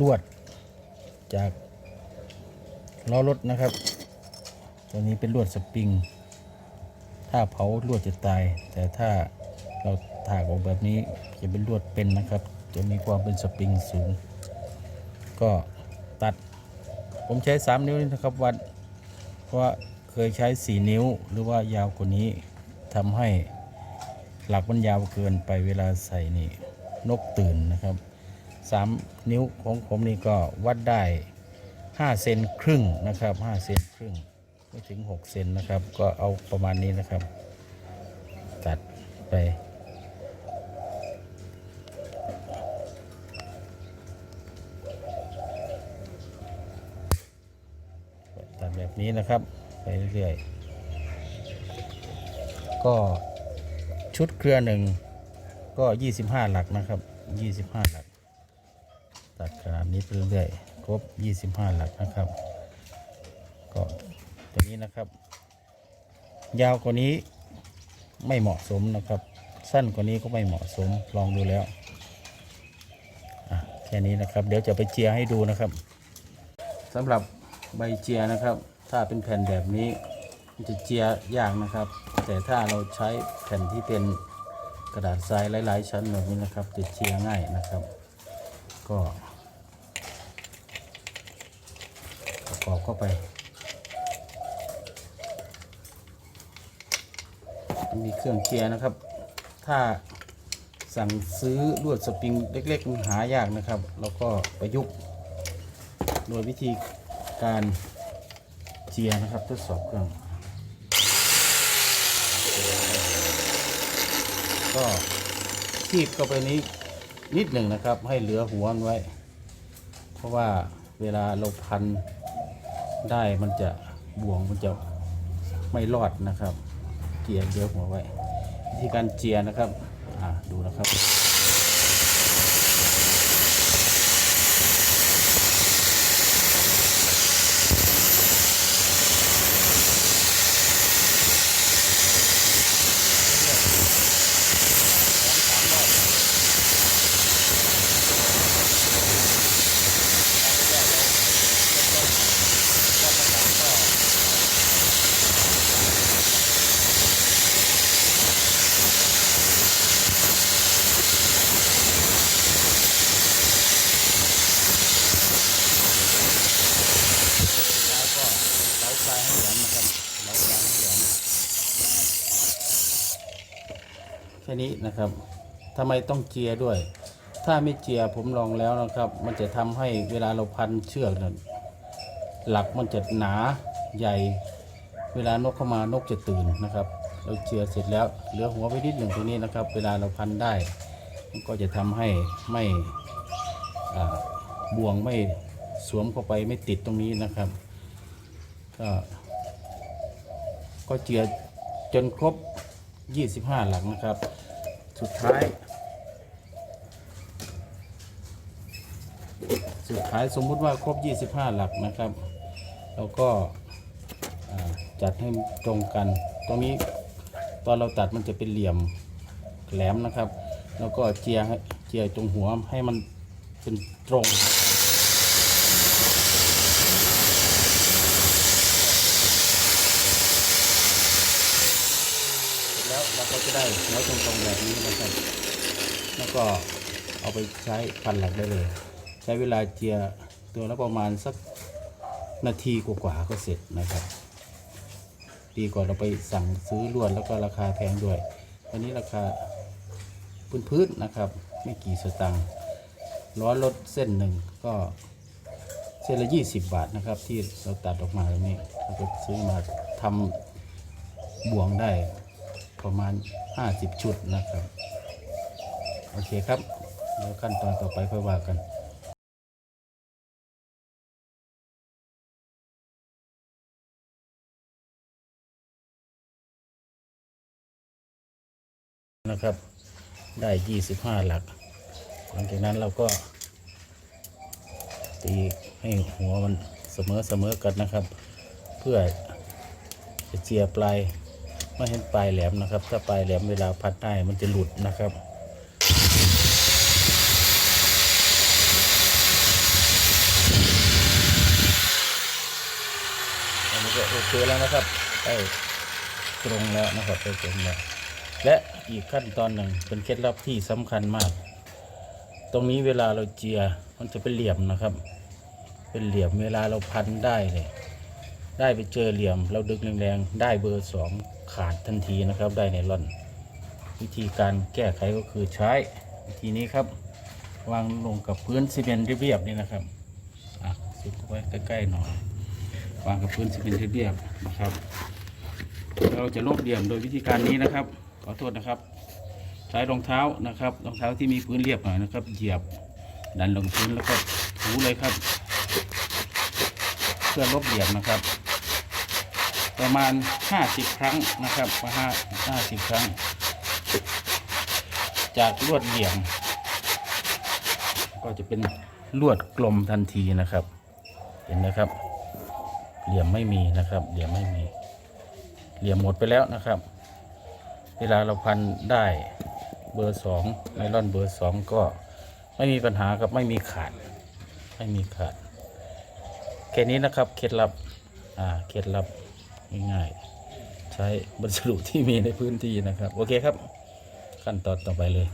ลวด จากล้อรถนะครับ ตัวนี้เป็นลวดสปริง ถ้าเผาลวดจะตาย แต่ถ้าเราถากออกแบบนี้จะเป็นลวดเป็นนะครับ จะมีความเป็นสปริงสูง ก็ตัด ผมใช้ 3 นิ้วนี่นะครับวัด เพราะเคยใช้ 4 นิ้วหรือว่ายาวกว่านี้ทำให้หลักมันยาวเกินไปเวลาใส่นี่นกตื่นนะครับ 3 นิ้วของผมนี่ก็วัดได้ 5 เซนครึ่งนะครับ5เซนครึ่งไม่ถึง 6 เซนนะครับ ก็เอาประมาณนี้นะครับ ตัดไปตัดแบบนี้นะครับ ไปเรื่อยๆ ก็ชุดเครือหนึ่งก็ 25 หลักนะครับ 25 หลัก ตัดขนาดนี้ไปเรื่อยๆครบ 25 หลักนะครับ ก็ตัวนี้นะครับ ยาวกว่านี้ไม่เหมาะสมนะครับ สั้นกว่านี้ก็ไม่เหมาะสมลองดูแล้วแค่นี้นะครับ เดี๋ยวจะไปเจียให้ดูนะครับสำหรับใบเจียนะครับ ถ้าเป็นแผ่นแบบนี้จะเจียยากนะครับ แต่ถ้าเราใช้แผ่นที่เป็นกระดาษทรายหลาย ๆ ชั้นแบบนี้นะครับจะเจียง่ายนะครับ ก็ ประกอบเข้าไปมีเครื่องเจียร์นะครับ ถ้าสั่งซื้อลวดสปริงเล็กๆหายากนะครับ แล้วก็ประยุกต์ โดยวิธีการเจียร์นะครับทดสอบเครื่อง ก็คีบเข้าไปนี้นิดหนึ่งนะครับ ให้เหลือหัวไว้ เพราะว่าเวลาเราพัน ได้มันจะบ่วงมันจะไม่รอดนะครับ เจียเยอะหัวไว้วิธีการเจียนะครับ อ่าดูนะครับ แล้วก็เล้าปลายให้แหลมนะครับเล้าปลายให้แหลม แค่นี้นะครับทำไมต้องเจียด้วย ถ้าไม่เจียผมลองแล้วนะครับ มันจะทำให้เวลาเราพันเชือกนั้นหลักมันจะหนาใหญ่ เวลานกเข้ามานกจะตื่นนะครับ เราเจียเสร็จแล้วเหลือหัวไปนิดหนึ่งตรงนี้นะครับ เวลาเราพันได้ มันก็จะทำให้ไม่บ่วงไม่สวมเข้าไปไม่ติดตรงนี้นะครับ ก็ก็เจียจนครบ 25 หลังนะครับ สุดท้าย สุดท้ายสมมุติว่าครบ 25 หลักนะครับ เราก็จัดให้ตรงกัน ตรงนี้ตอนเราตัดมันจะเป็นเหลี่ยมแหลมนะครับ แล้วก็เจียให้เจียตรงหัวให้มันเป็นตรงนะครับ เสร็จแล้วเรา ก็จะได้หัวตรงๆแบบนี้นะครับ แล้วก็เอาไปใช้พันหลักได้เลย ใช้เวลาเจียตัวละประมาณสักนาทีกว่าๆก็เสร็จนะครับ ดีกว่าเราไปสั่งซื้อลวดแล้วก็ราคาแพงด้วยอันนี้ราคาพื้นๆนะครับ ไม่กี่สตังค์ล้อรถเส้นหนึ่งก็เส้นละ 20 บาทนะครับ ที่เราตัดออกมาตรงนี้เราก็ซื้อมาทำบ่วงได้ ประมาณ 50 ชุดนะครับ โอเคครับเดี๋ยวขั้นตอนต่อไปค่อยว่ากันนะครับได้ 25 หลัก หลังจากนั้นเราก็ตีให้หัวมันเสมอเสมอกันนะครับ เพื่อจะเจียปลาย ไม่เห็นปลายแหลมนะครับ ถ้าปลายแหลมเวลาพัดได้มันจะหลุดนะครับอันนี้ก็โอเคแล้วนะครับได้ตรงแล้วนะครับได้ตรงแล้วและอีกขั้นตอนหนึ่งเป็นเคล็ดลับที่สำคัญมาก ตรงนี้เวลาเราเจียมันจะเป็นเหลี่ยมนะครับ เป็นเหลี่ยมเวลาเราพันได้เลยได้ไปเจอเหลี่ยม เราดึงแรงๆได้เบอร์สอง ขาดทันทีนะครับได้ในร่อน วิธีการแก้ไขก็คือใช้วิธีนี้ครับวางลงกับพื้นซีเมนต์เรียบๆนี่นะครับอะสุดไว้ใกล้ๆหน่อยวางกับพื้นซีเมนต์เรียบๆนะครับ เราจะลบเหลี่ยมโดยวิธีการนี้นะครับ ขอโทษนะครับ ใช้รองเท้านะครับรองเท้าที่มีพื้นเรียบหน่อยนะครับ เหยียบดันลงพื้นแล้วก็ถูเลยครับ เพื่อลบเหลี่ยมนะครับ ประมาณ 50 ครั้งนะครับประมาณ50 ครั้ง จากลวดเหลี่ยม ก็จะเป็นลวดกลมทันทีนะครับ เห็นไหมครับ เหลี่ยมไม่มีนะครับ เหลี่ยมไม่มี เหลี่ยมหมดไปแล้วนะครับ เวลาเราพันได้เบอร์สองไนลอนเบอร์สองก็ไม่มีปัญหาครับไม่มีขาด ไม่มีขาดแค่นี้นะครับเคล็ดลับอ่าเคล็ดลับ ง่ายๆ ใช้วัสดุที่มีในพื้นที่นะครับ โอเคครับ ขั้นตอนต่อไปเลย